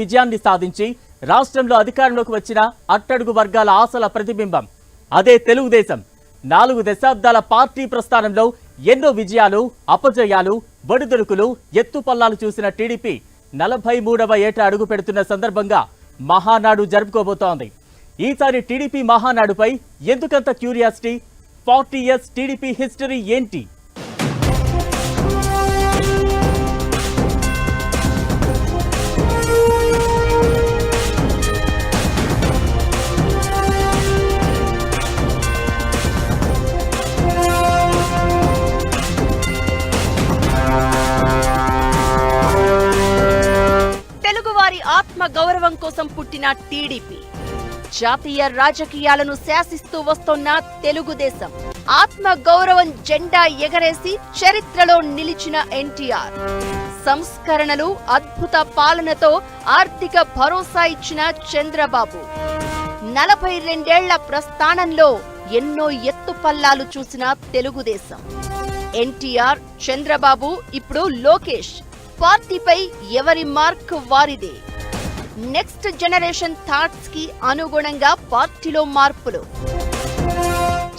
విజయాన్ని సాధించి రాష్ట్రంలో అధికారంలోకి వచ్చిన అట్టడుగు వర్గాల ఆశల ప్రతిబింబం. అదే తెలుగుదేశం. నాలుగు దశాబ్దాల పార్టీ ప్రస్థానంలో ఎన్నో విజయాలు అపజయాలు బడిదొరుకులు ఎత్తుపల్లాలు చూసిన టీడీపీ నలభై మూడవ ఏట అడుగు పెడుతున్న సందర్భంగా మహానాడు జరుపుకోబోతోంది. ఈసారి టీడీపీ మహానాడుపై ఎందుకంత curiosity? Forty years TDP history ఏంటి? పుట్టిన టీడీపీ. జాతీయ రాజకీయాలను శాసిస్తూ వస్తోన్న తెలుగుదేశం ఆత్మ గౌరవం జెండా ఎగరేసి చరిత్రలో నిలిచిన ఎన్టీఆర్. సంస్కరణలు అద్భుత పాలనతో ఆర్థిక భరోసా ఇచ్చిన చంద్రబాబు. నలభై రెండేళ్ళ ప్రస్థానంలో ఎన్నో ఎత్తుపల్లాలు చూసిన తెలుగుదేశం. ఎన్టీఆర్ చంద్రబాబు ఇప్పుడు లోకేష్. పార్టీపై ఎవరి మార్క్ వారిదే? నెక్స్ట్ జనరేషన్ థాట్స్కి అనుగుణంగా పార్టీలో మార్పులు.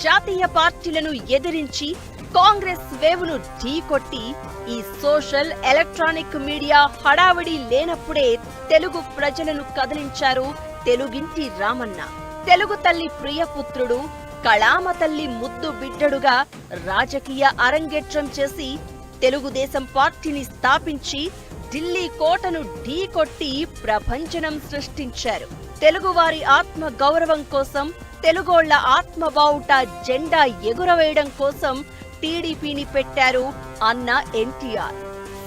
జాతీయ పార్టీలను ఎదిరించి కాంగ్రెస్ వేవును ఢీకొట్టి ఈ సోషల్ ఎలక్ట్రానిక్ మీడియా హడావిడి లేనప్పుడే తెలుగు ప్రజలను కదిలించారు తెలుగింటి రామన్న. తెలుగు తల్లి ప్రియపుత్రుడు కళామ తల్లి ముద్దు బిడ్డడుగా రాజకీయ అరంగేట్రం చేసి తెలుగుదేశం పార్టీని స్థాపించి ఢిల్లీ కోటను ఢీకొట్టి ప్రపంచనం సృష్టించారు. తెలుగువారి ఆత్మ గౌరవం కోసం తెలుగోళ్ళ ఆత్మ బావుట జెండా ఎగురవేయడం కోసం టీడీపీని పెట్టారు అన్న ఎన్టీఆర్.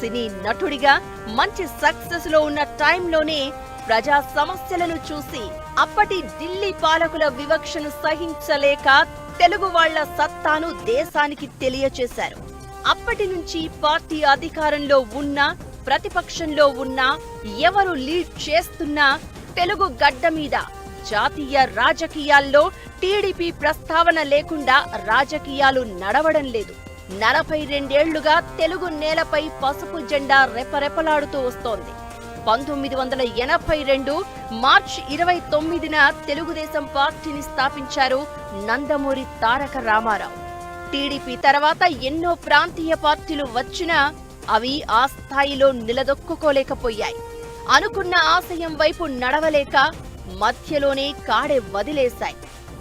సినీ నటుడిగా మంచి సక్సెస్లో ఉన్న టైంలోనే ప్రజా సమస్యలను చూసి అప్పటి ఢిల్లీ పాలకుల వివక్షను సహించలేక తెలుగు వాళ్ళ సత్తాను దేశానికి తెలియచేశారు. అప్పటి నుంచి పార్టీ అధికారంలో ఉన్నా ప్రతిపక్షంలో ఉన్నా ఎవరు లీడ్ చేస్తున్నా తెలుగు గడ్డ మీద. జాతీయ రాజకీయాల్లో టీడీపీ ప్రస్తావన లేకుండా రాజకీయాలు నడవడం లేదు. నలభై రెండేళ్ళుగా తెలుగు నేలపై పసుపు జెండా రెపరెపలాడుతూ వస్తోంది. పంతొమ్మిది వందల ఎనభై రెండు మార్చ్ ఇరవై తొమ్మిదిన తెలుగుదేశం పార్టీని స్థాపించారు నందమూరి తారక రామారావు. టీడీపీ తర్వాత ఎన్నో ప్రాంతీయ పార్టీలు వచ్చినా అవి ఆ స్థాయిలో నిలదొక్కుకోలేకపోయాయి. అనుకున్న ఆశయం వైపు నడవలేక మధ్యలోనే కాడె వదిలేశాయి.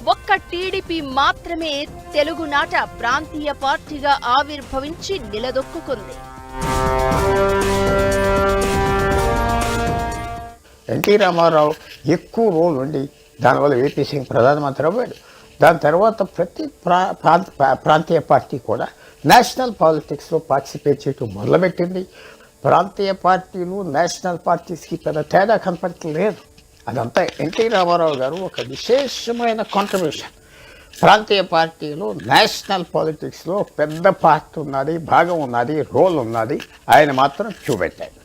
ఒక్క టీడీపీ మాత్రమే తెలుగునాట ప్రాంతీయ పార్టీగా ఆవిర్భవించి నిలదొక్కుంది ఎన్టీ రామారావు ఎక్కువ రోల్ ఉండి దానివల్ల ఏపీ సింగ్ ప్రధానమంత్రి అవ్వాడు. దాని తర్వాత ప్రతి ప్రా ప్రాంత ప్రా- ప్రాంతీయ పార్టీ కూడా నేషనల్ పాలిటిక్స్లో పార్టిసిపేట్ చేయటం మొదలుపెట్టింది. ప్రాంతీయ పార్టీలు నేషనల్ పార్టీస్కి పెద్ద తేడా కనపడలేదు అదంతా ఎన్టీ రామారావు గారు ఒక విశేషమైన కాంట్రిబ్యూషన్ ప్రాంతీయ పార్టీలు నేషనల్ పాలిటిక్స్లో పెద్ద పార్టీ ఉన్నది భాగం ఉన్నది రోల్ ఉన్నది. ఆయన మాత్రం చూపెట్టాడు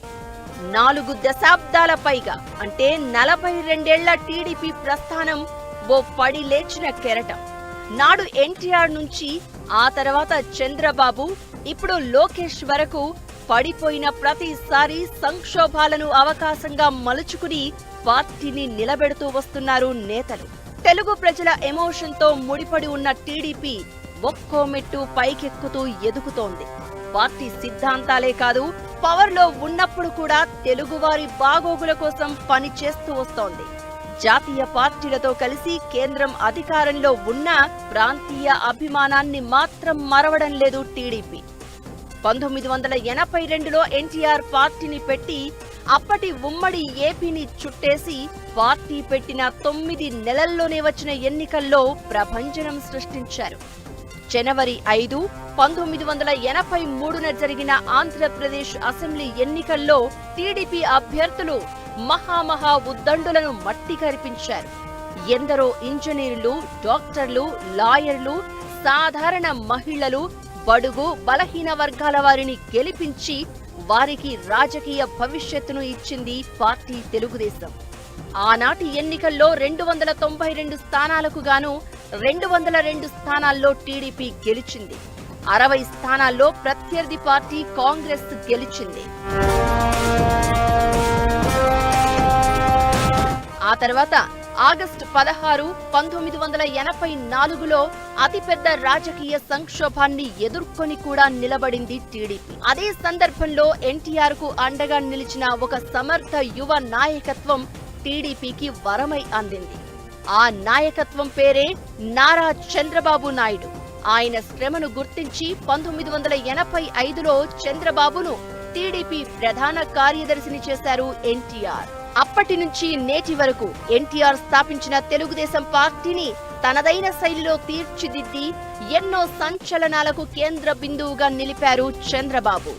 నాలుగు దశాబ్దాల పైగా అంటే నలభై రెండేళ్ళ టీడీపీ ప్రస్థానం ఓ పడి లేచిన కెరటం. నాడు ఎన్టీఆర్ నుంచి ఆ తర్వాత చంద్రబాబు ఇప్పుడు లోకేష్ వరకు పడిపోయిన ప్రతిసారి సంక్షోభాలను అవకాశంగా మలుచుకుని పార్టీని నిలబెడుతూ వస్తున్నారు నేతలు. తెలుగు ప్రజల ఎమోషన్తో ముడిపడి ఉన్న టీడీపీ ఒక్కో మెట్టు పైకెక్కుతూ ఎదుగుతోంది. పార్టీ సిద్ధాంతాలే కాదు పవర్లో ఉన్నప్పుడు కూడా తెలుగువారి బాగోగుల కోసం పని చేస్తూ వస్తోంది. జాతీయ పార్టీలతో కలిసి కేంద్రం అధికారంలో ఉన్న ప్రాంతీయ అభిమానాన్ని మాత్రం మరవడం లేదు టీడీపీ. పంతొమ్మిది వందల ఎనభై రెండులో ఎన్టీఆర్ పార్టీని పెట్టి అప్పటి ఉమ్మడి ఏపీని చుట్టేసి పార్టీ పెట్టిన తొమ్మిది నెలల్లోనే వచ్చిన ఎన్నికల్లో ప్రభంజనం సృష్టించారు. జనవరి ఐదు పంతొమ్మిది వందల ఎనభై మూడున జరిగిన ఆంధ్రప్రదేశ్ అసెంబ్లీ ఎన్నికల్లో టీడీపీ అభ్యర్థులు మహామహా ఉద్దండులను మట్టి కరిపించారు ఎందరో ఇంజనీర్లు డాక్టర్లు లాయర్లు సాధారణ మహిళలు బడుగు బలహీన వర్గాల వారిని గెలిపించి వారికి రాజకీయ భవిష్యత్తును ఇచ్చింది పార్టీ తెలుగుదేశం. ఆనాటి ఎన్నికల్లో రెండు వందల తొంభై రెండు స్థానాలకు గాను రెండు వందల రెండు స్థానాల్లో టీడీపీ గెలిచింది. అరవై స్థానాల్లో ప్రత్యర్థి పార్టీ కాంగ్రెస్ గెలిచింది. ఆ తర్వాత ఆగస్టు పదహారు పంతొమ్మిది వందల ఎనభై నాలుగులో అతిపెద్ద రాజకీయ సంక్షోభాన్ని ఎదుర్కొని కూడా నిలబడింది టీడీపీ. అదే సందర్భంలో ఎన్టీఆర్కు అండగా నిలిచిన ఒక సమర్థ యువ నాయకత్వం టీడీపీకి వరమై అందింది. ఆ నాయకత్వం పేరే నారా చంద్రబాబు నాయుడు. ఆయన శ్రమను గుర్తించి పంతొమ్మిది వందల ఎనభై ఐదులో చంద్రబాబును టీడీపీ ప్రధాన కార్యదర్శిని చేశారు ఎన్టీఆర్. అప్పటి నుంచి నేటి వరకు ఎన్టీఆర్ స్థాపించిన తెలుగుదేశం పార్టీని తనదైన శైలిలో తీర్చిదిద్ది ఎన్నో సంచలనాలకు కేంద్ర బిందువుగా నిలిపారు చంద్రబాబు.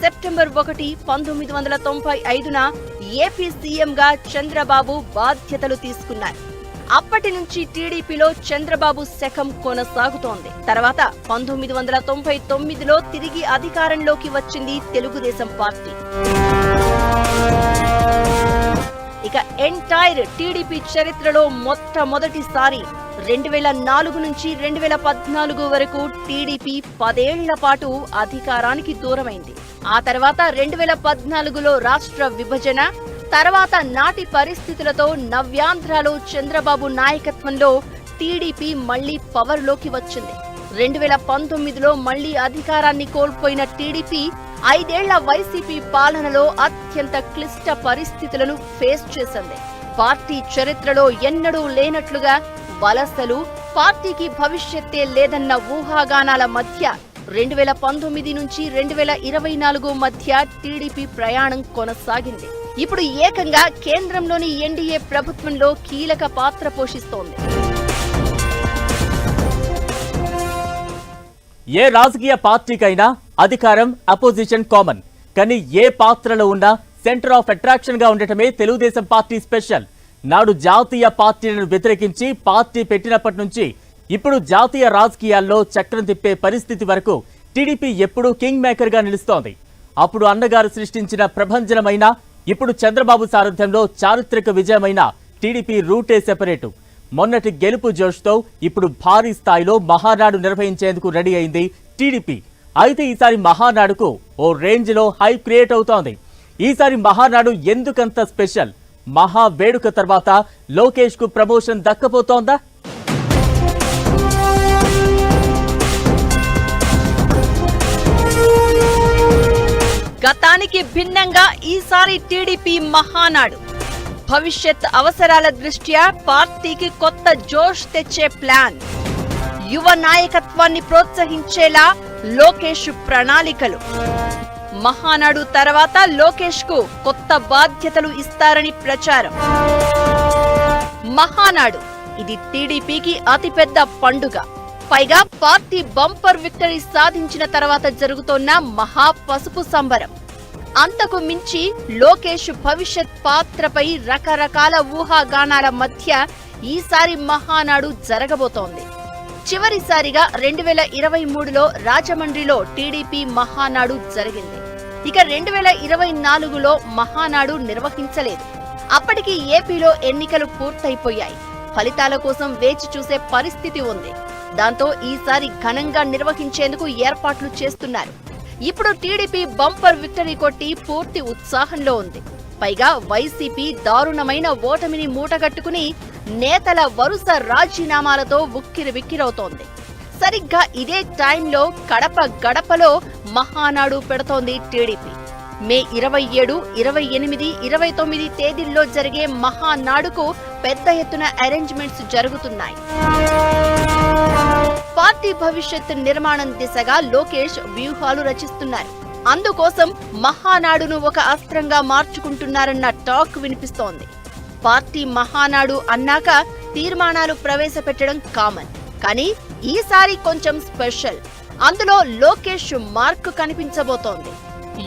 సెప్టెంబర్ ఒకటి పంతొమ్మిది వందల తొంభై ఐదున ఏపీ సీఎంగా చంద్రబాబు బాధ్యతలు తీసుకున్నారు. అప్పటి నుంచి టీడీపీలో చంద్రబాబు శకం కొనసాగుతోంది. తర్వాత పంతొమ్మిది వందల తొంభై తొమ్మిదిలో తిరిగి అధికారంలోకి వచ్చింది తెలుగుదేశం పార్టీ. ఇక ఎంటైర్ టీడీపీ చరిత్రలో మొట్టమొదటిసారి రెండు వేల నాలుగు నుంచి రెండు వేల పద్నాలుగు వరకు టీడీపీ పదేళ్ళ పాటు అధికారానికి దూరమైంది. ఆ తర్వాత రెండు వేల పద్నాలుగులో రాష్ట్ర విభజన తర్వాత నాటి పరిస్థితులతో నవ్యాంధ్రలో చంద్రబాబు నాయకత్వంలో టీడీపీ మళ్ళీ పవర్లోకి వచ్చింది. రెండు వేల పంతొమ్మిదిలో మళ్ళీ అధికారాన్ని కోల్పోయిన టీడీపీ ఐదేళ్ళ వైసీపీ పాలనలో అత్యంత క్లిష్ట పరిస్థితులను ఫేస్ చేసింది. పార్టీ చరిత్రలో ఎన్నడూ లేనట్లుగా వలసలు పార్టీకి భవిష్యత్తే లేదన్న ఊహాగానాల మధ్య రెండు వేల పంతొమ్మిది నుంచి రెండు వేల ఇరవై నాలుగు మధ్య టీడీపీ ప్రయాణం కొనసాగింది. ఇప్పుడు ఏకంగా కేంద్రంలోని ఎన్డీఏ ప్రభుత్వంలో కీలక పాత్ర పోషిస్తోంది. ఏ రాజకీయ పార్టీకైనా అధికారం అపోజిషన్ కామన్. కానీ ఏ పాత్రలో ఉన్నా సెంటర్ ఆఫ్ అట్రాక్షన్గా ఉండటమే తెలుగుదేశం పార్టీ స్పెషల్. నాడు జాతీయ పార్టీలను వ్యతిరేకించి పార్టీ పెట్టినప్పటి నుంచి ఇప్పుడు జాతీయ రాజకీయాల్లో చక్రం తిప్పే పరిస్థితి వరకు టీడీపీ ఎప్పుడూ కింగ్ మేకర్గా నిలుస్తోంది. అప్పుడు అన్నగారు సృష్టించిన ప్రభంజనమైన ఇప్పుడు చంద్రబాబు సారథ్యంలో చారిత్రక విజయమైన టీడీపీ రూటే సెపరేటు. మొన్నటి గెలుపు జోష్తో ఇప్పుడు భారీ స్థాయిలో మహానాడు నిర్వహించేందుకు రెడీ అయింది టీడీపీ. అయితే ఈసారి మహానాడుకు ఓ రేంజ్లో హై హైప్ క్రియేట్ అవుతోంది. ఈసారి మహానాడు ఎందుకంత స్పెషల్? మహా వేడుక తర్వాత లోకేష్కు ప్రమోషన్ దక్కబోతోందా? గతానికి భిన్నంగా ఈసారి టీడీపీ మహానాడు. భవిష్యత్ అవసరాల దృష్ట్యా పార్టీకి కొత్త జోష్ తెచ్చే ప్లాన్. యువ నాయకత్వాన్ని ప్రోత్సహించేలా లోకేష్ ప్రణాళికలు. మహానాడు తర్వాత లోకేష్కు కొత్త బాధ్యతలు ఇస్తారని ప్రచారం. మహానాడు ఇది టీడీపీకి అతిపెద్ద పండుగ. పైగా పార్టీ బంపర్ విక్టరీ సాధించిన తర్వాత జరుగుతోన్న మహా పసుపు సంబరం. అంతకు మించి లోకేష్ భవిష్యత్ పాత్రపై రకరకాల ఊహాగానాల మధ్య ఈసారి మహానాడు జరగబోతోంది. చివరిసారిగా రెండు వేల ఇరవై మూడులో రాజమండ్రిలో టీడీపీ మహానాడు జరిగింది. ఇక రెండు వేల ఇరవై నాలుగులో మహానాడు నిర్వహించలేదు. అప్పటికి ఏపీలో ఎన్నికలు పూర్తయిపోయాయి. ఫలితాల కోసం వేచి చూసే పరిస్థితి ఉంది. దాంతో ఈసారి ఘనంగా నిర్వహించేందుకు ఏర్పాట్లు చేస్తున్నారు. ఇప్పుడు టీడీపీ బంపర్ విక్టరీ కొట్టి పూర్తి ఉత్సాహంలో ఉంది. పైగా వైసీపీ దారుణమైన ఓటమిని మూటగట్టుకుని నేతల వరుస రాజీనామాలతో ఉక్కిరి విక్కిరవుతోంది సరిగ్గా ఇదే టైంలో కడప గడపలో మహానాడు పెడుతోంది టీడీపీ. మే ఇరవై ఏడు ఇరవై ఎనిమిది ఇరవై తొమ్మిది తేదీల్లో జరిగే మహానాడుకు పెద్ద ఎత్తున అరేంజ్మెంట్స్ జరుగుతున్నాయి. పార్టీ భవిష్యత్ నిర్మాణం దిశగా లోకేష్ వ్యూహాలు రచిస్తున్నారు. అందుకోసం మహానాడును ఒక అస్త్రంగా మార్చుకుంటున్నారన్న టాక్ వినిపిస్తోంది. పార్టీ మహానాడు అన్నాక తీర్మానాలు ప్రవేశపెట్టడం కామన్. కానీ ఈసారి కొంచెం స్పెషల్. అందులో లోకేష్ మార్క్ కనిపించబోతోంది.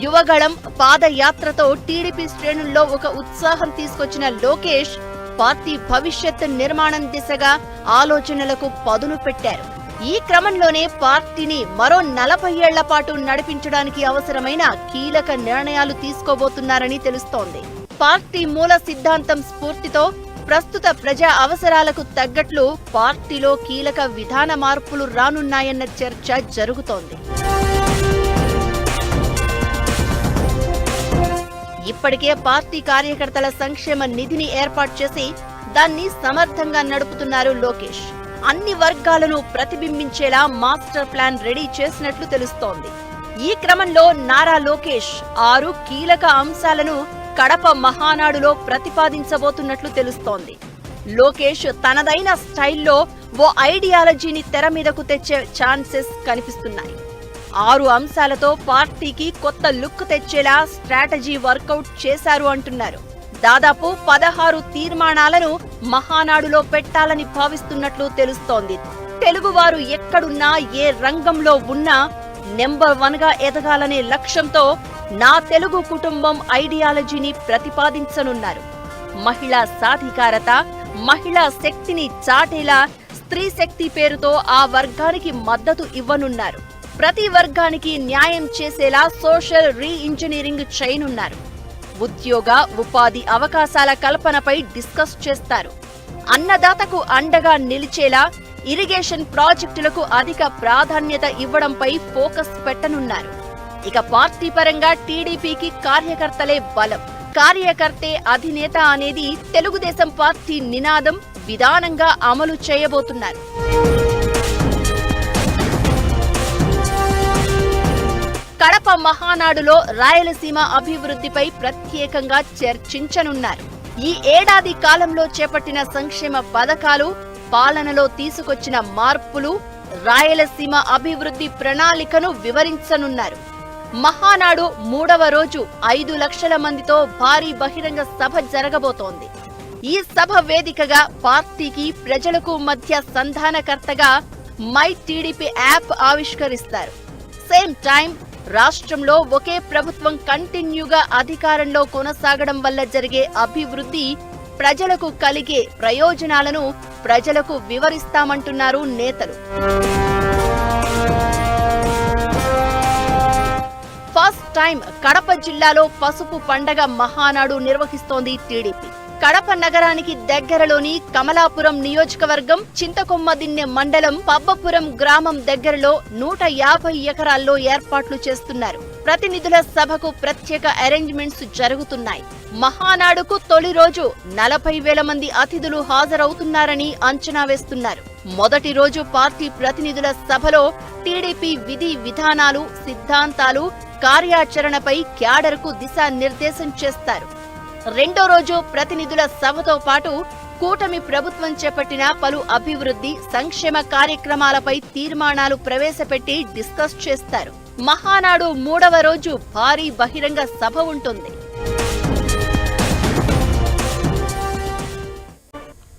యువగళం పాదయాత్రతో టీడీపీ శ్రేణుల్లో ఒక ఉత్సాహం తీసుకొచ్చిన లోకేష్ పార్టీ భవిష్యత్ నిర్మాణం దిశగా ఆలోచనలకు పదును పెట్టారు. ఈ క్రమంలోనే పార్టీని మరో నలభై ఏళ్ళ పాటు నడిపించడానికి అవసరమైన కీలక నిర్ణయాలు తీసుకోబోతున్నారని తెలుస్తోంది. పార్టీ మూల సిద్ధాంతం స్ఫూర్తితో ప్రస్తుత ప్రజా అవసరాలకు తగ్గట్లు పార్టీలో కీలక విధాన మార్పులు రానున్నాయన్న చర్చ జరుగుతోంది. ఇప్పటికే పార్టీ కార్యకర్తల సంక్షేమ నిధిని ఏర్పాటు చేసి దాన్ని సమర్థంగా నడుపుతున్నారు లోకేష్. అన్ని వర్గాలను ప్రతిబింబించేలా మాస్టర్ ప్లాన్ రెడీ చేసినట్లు తెలుస్తోంది. ఈ క్రమంలో నారా లోకేష్ ఆరు కీలక అంశాలను కడప మహానాడులో ప్రతిపాదించబోతున్నట్లు తెలుస్తోంది. లోకేష్ తనదైన స్టైల్లో ఓ ఐడియాలజీని తెర మీదకు తెచ్చే ఛాన్సెస్ కనిపిస్తున్నాయి. ఆరు అంశాలతో పార్టీకి కొత్త లుక్ తెచ్చేలా స్ట్రాటజీ వర్కౌట్ చేశారు అంటున్నారు. దాదాపు పదహారు తీర్మానాలను మహానాడులో పెట్టాలని భావిస్తున్నట్లు తెలుస్తోంది. తెలుగువారు ఎక్కడున్నా ఏ రంగంలో ఉన్నా నెంబర్ వన్గా ఎదగాలనే లక్ష్యంతో నా తెలుగు కుటుంబం ఐడియాలజీని ప్రతిపాదించనున్నారు. మహిళా సాధికారత మహిళా శక్తిని చాటేలా స్త్రీ శక్తి పేరుతో ఆ వర్గానికి మద్దతు ఇవ్వనున్నారు. ప్రతి వర్గానికి న్యాయం చేసేలా సోషల్ రీ ఇంజనీరింగ్ చేయనున్నారు. ఉద్యోగ ఉపాధి అవకాశాల కల్పనపై డిస్కస్ చేస్తారు. అన్నదాతకు అండగా నిలిచేలా ఇరిగేషన్ ప్రాజెక్టులకు అధిక ప్రాధాన్యత ఇవ్వడంపై ఫోకస్ పెట్టనున్నారు. ఇక పార్టీ పరంగా టీడీపీకి కార్యకర్తలే బలం. కార్యకర్తే అధినేత అనేది తెలుగుదేశం పార్టీ నినాదం విధానంగా అమలు చేయబోతున్నారు. కడప మహానాడులో రాయలసీమ అభివృద్ధిపై ప్రత్యేకంగా చర్చించనున్నారు. ఈ ఏడాది కాలంలో చేపట్టిన సంక్షేమ పథకాలు పాలనలో తీసుకొచ్చిన మార్పులు రాయలసీమ అభివృద్ధి ప్రణాళికను వివరించనున్నారు. మహానాడు మూడవ రోజు ఐదు లక్షల మందితో భారీ బహిరంగ సభ జరగబోతోంది. ఈ సభ వేదికగా పార్టీకి ప్రజలకు మధ్య సంధానకర్తగా మై టీడీపీ యాప్ ఆవిష్కరిస్తారు. సేమ్ టైం రాష్ట్రంలో ఒకే ప్రభుత్వం కంటిన్యూగా అధికారంలో కొనసాగడం వల్ల జరిగే అభివృద్ధి ప్రజలకు కలిగే ప్రయోజనాలను ప్రజలకు వివరిస్తామంటున్నారు నేతలు. ఫస్ట్ టైం కడప జిల్లాలో పసుపు పండగ మహానాడు నిర్వహిస్తోంది టీడీపీ. కడప నగరానికి దగ్గరలోని కమలాపురం నియోజకవర్గం చింతకొమ్మదిన్నె మండలం పబ్బపురం గ్రామం దగ్గరలో నూట యాభై ఎకరాల్లో ఏర్పాట్లు చేస్తున్నారు. ప్రతినిధుల సభకు ప్రత్యేక అరేంజ్మెంట్స్ జరుగుతున్నాయి. మహానాడుకు తొలి రోజు నలభై వేల మంది అతిథులు హాజరవుతున్నారని అంచనా వేస్తున్నారు. మొదటి రోజు పార్టీ ప్రతినిధుల సభలో టీడీపీ విధి విధానాలు సిద్ధాంతాలు కార్యాచరణపై క్యాడర్కు దిశానిర్దేశం చేస్తారు. రెండో రోజు ప్రతినిధుల సభతో పాటు కూటమి ప్రభుత్వం చేపట్టిన పలు అభివృద్ధి సంక్షేమ కార్యక్రమాలపై తీర్మానాలు ప్రవేశపెట్టి డిస్కస్ చేస్తారు. మహానాడు మూడవ రోజు భారీ బహిరంగ సభ ఉంటుంది.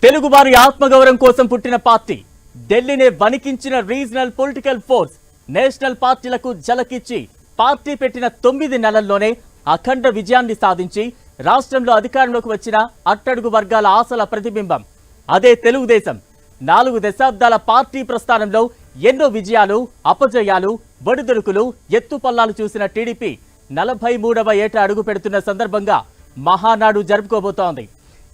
తెలుగువారి ఆత్మగౌరవం కోసం పుట్టిన పార్టీ ఢిల్లీనే వణికించిన రీజనల్ పొలిటికల్ ఫోర్స్ నేషనల్ పార్టీలకు జలకిచ్చి పార్టీ పెట్టిన తొమ్మిది నెలల్లోనే అఖండ విజయాన్ని సాధించి రాష్ట్రంలో అధికారంలోకి వచ్చిన అట్టడుగు వర్గాల ఆశల ప్రతిబింబం. అదే తెలుగుదేశం. నాలుగు దశాబ్దాల పార్టీ ప్రస్థానంలో ఎన్నో విజయాలు అపజయాలు బడిదొడుకులు ఎత్తుపల్లాలు చూసిన టీడీపీ నలభై మూడవ ఏట అడుగు పెడుతున్న సందర్భంగా మహానాడు జరుపుకోబోతోంది.